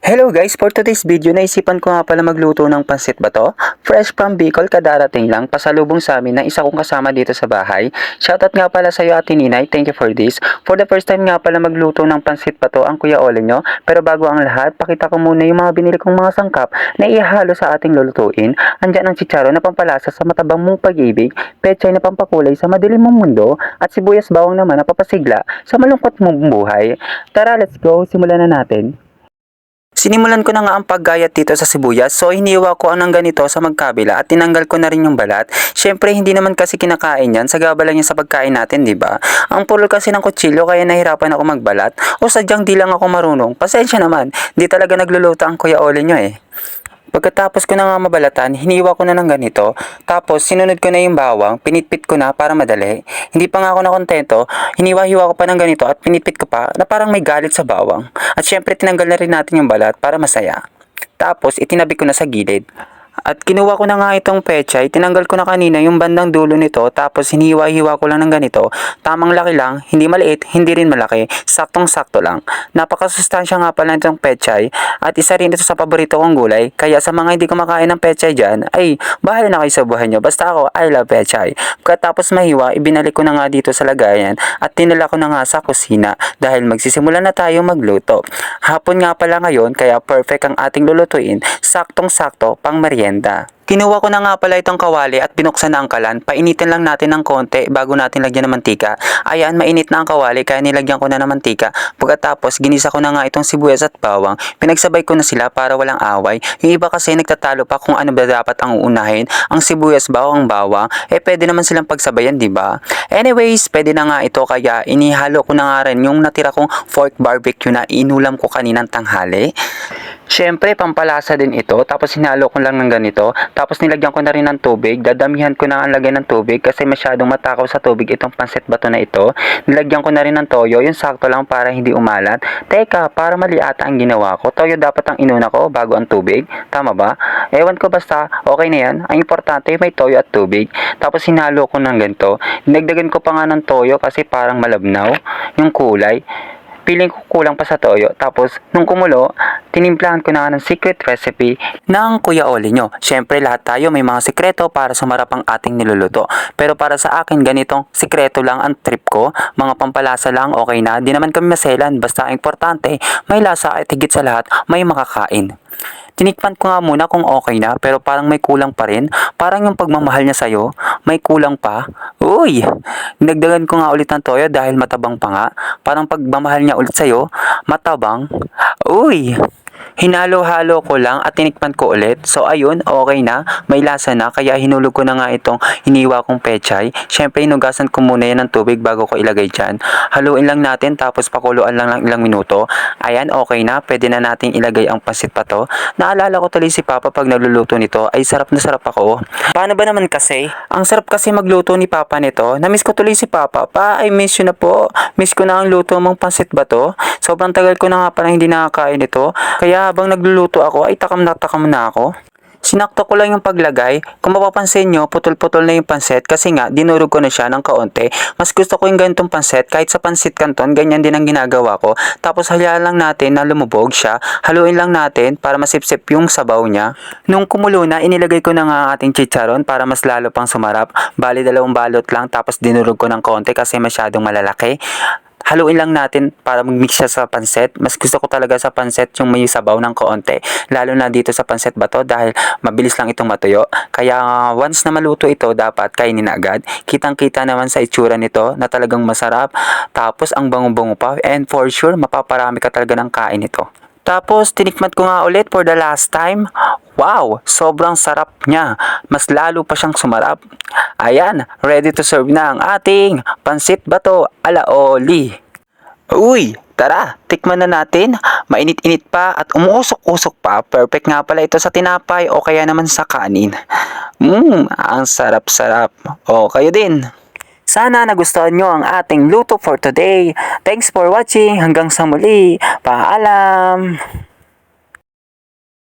Hello guys, for today's video, naisipan ko nga pala magluto ng pansit bato. Fresh from Bicol, kadarating lang, pasalubong sa amin ng isa kong kasama dito sa bahay. Shoutout nga pala sa iyo Ate Ninay, thank you for this. For the first time nga pala magluto ng pansit bato ang Kuya Ole nyo. Pero bago ang lahat, pakita ko muna yung mga binili kong mga sangkap na ihalo sa ating lulutuin. Andyan ang chicharo na pampalasa sa matabang mong pag-ibig, pechay na pampakulay sa madilim mong mundo, at sibuyas bawang naman na papasigla sa malungkot mong buhay. Tara, let's go, simulan na natin. Sinimulan ko na nga ang paggayat dito sa sibuyas so hiniwa ko ang ng ganito sa magkabila at tinanggal ko na rin yung balat. Syempre hindi naman kasi kinakain yan, sagaba lang yan sa pagkain natin, di ba? Ang pulol kasi ng kutsilyo kaya nahirapan ako magbalat o sadyang di lang ako marunong. Pasensya naman, di talaga nagluluto ang kuya Ole nyo eh. Pagkatapos ko na nga mabalatan, hiniwa ko na ng ganito. Tapos, sinunod ko na yung bawang, pinitpit ko na para madali. Hindi pa nga ako nakontento, hiniwa-hiwa ko pa ng ganito at pinitpit ko pa na parang may galit sa bawang. At syempre, tinanggal na rin natin yung balat para masaya. Tapos, itinabi ko na sa gilid. At kinuha ko na nga itong pechay, tinanggal ko na kanina yung bandang dulo nito, tapos hiniwa-hiwa ko lang ng ganito. Tamang laki lang, hindi maliit, hindi rin malaki, saktong-sakto lang. Napakasustansya nga pala nitong pechay, at isa rin ito sa paborito kong gulay, kaya sa mga hindi kumakain ng pechay dyan, ay bahala na kayo sa buhay nyo, basta ako, I love pechay. Pagkatapos mahiwa, ibinalik ko na nga dito sa lagayan, at tinala ko na nga sa kusina, dahil magsisimula na tayo magluto. Hapon nga pala ngayon, kaya perfect ang ating lulutuin, saktong-sakto pang merienda. എന്താ Kinuha ko na nga pala itong kawali at binuksan na ang kalan. Painitin lang natin ng konti bago natin lagyan ng mantika. Ayan, mainit na ang kawali kaya nilagyan ko na ng mantika. Pagkatapos, ginisa ko na nga itong sibuyas at bawang. Pinagsabay ko na sila para walang away. Yung iba kasi nagtatalo pa kung ano ba dapat ang uunahin. Ang sibuyas, bawang, bawang. Eh, pwede naman silang pagsabayan, di ba? Anyways, pwede na nga ito kaya inihalo ko na nga rin yung natira kong fork barbecue na inulam ko kaninang tanghali. Siyempre, pampalasa din ito. Tapos hinalo ko lang ng ganito. Tapos nilagyan ko na rin ng tubig. Dadamihan ko na ang lagay ng tubig kasi masyadong matakaw sa tubig itong pansit bato na ito. Nilagyan ko na rin ng toyo. Yung sakto lang para hindi umalat. Teka, para mali ata ang ginawa ko. Toyo dapat ang inuna ko bago ang tubig. Tama ba? Ewan ko basta, okay na yan. Ang importante may toyo at tubig. Tapos hinalo ko ng ganito. Dinagdagan ko pa nga ng toyo kasi parang malabnaw yung kulay piling ko kulang pa sa toyo. Tapos, nung kumulo, tinimplahan ko na ng secret recipe ng Kuya Oli nyo. Siyempre, lahat tayo may mga sikreto para sumarap ang ating niluluto. Pero para sa akin, ganitong sikreto lang ang trip ko. Mga pampalasa lang, okay na. Di naman kami maselan. Basta importante, may lasa at higit sa lahat, may makakain. Tinikman ko nga muna kung okay na pero parang may kulang pa rin. Parang yung pagmamahal niya sa'yo, may kulang pa. Uy! Dinagdagan ko nga ulit ng toyo dahil matabang pa nga. Parang pagmamahal niya ulit sa'yo, matabang. Uy! Hinalo-halo ko lang at tinikman ko ulit. So ayun, okay na. May lasa na. Kaya hinulog ko na nga itong hiniwa kong pechay. Siyempre, inugasan ko muna yan ng tubig bago ko ilagay dyan. Haluin lang natin tapos pakuluan lang ng ilang minuto. Ayan, okay na. Pwede na nating ilagay ang pasit pa to. Naalala ko tuloy si Papa pag nagluluto nito ay sarap na sarap ako. Paano ba naman kasi? Ang sarap kasi magluto ni Papa nito. Namiss ko tuloy si Papa. Pa, I miss you na po. Miss ko na ang luto mong pansit ba to? Sobrang tagal ko na nga pala hindi nakakain ito. Kaya habang nagluluto ako ay takam na takam na ako. Sinakto ko lang yung paglagay. Kung mapapansin nyo, putol-putol na yung pansit kasi nga, dinurog ko na siya ng kaunti. Mas gusto ko yung ganitong pansit. Kahit sa pansit kanton, ganyan din ang ginagawa ko. Tapos hayaan lang natin na lumubog siya. Haluin lang natin para masipsip yung sabaw niya. Nung kumulo na, inilagay ko na nga ating chicharon para mas lalo pang sumarap. Bali dalawang balot lang tapos dinurog ko ng kaunti kasi masyadong malalaki haluin lang natin para mag-mix siya sa pansit. Mas gusto ko talaga sa pansit yung may sabaw ng kaunti. Lalo na dito sa pansit bato dahil mabilis lang itong matuyo. Kaya once na maluto ito, dapat kainin agad. Kitang-kita naman sa itsura nito na talagang masarap. Tapos ang bango-bango pa. And for sure, mapaparami ka talaga ng kain ito. Tapos, tinikmat ko nga ulit for the last time. Wow! Sobrang sarap niya. Mas lalo pa siyang sumarap. Ayan, ready to serve na ang ating pansit bato ala oli. Uy, tara, tikman na natin. Mainit-init pa at umuusok-usok pa. Perfect nga pala ito sa tinapay o kaya naman sa kanin. Mmm, ang sarap-sarap. O, kayo din. Sana nagustuhan nyo ang ating luto for today. Thanks for watching. Hanggang sa muli. Paalam.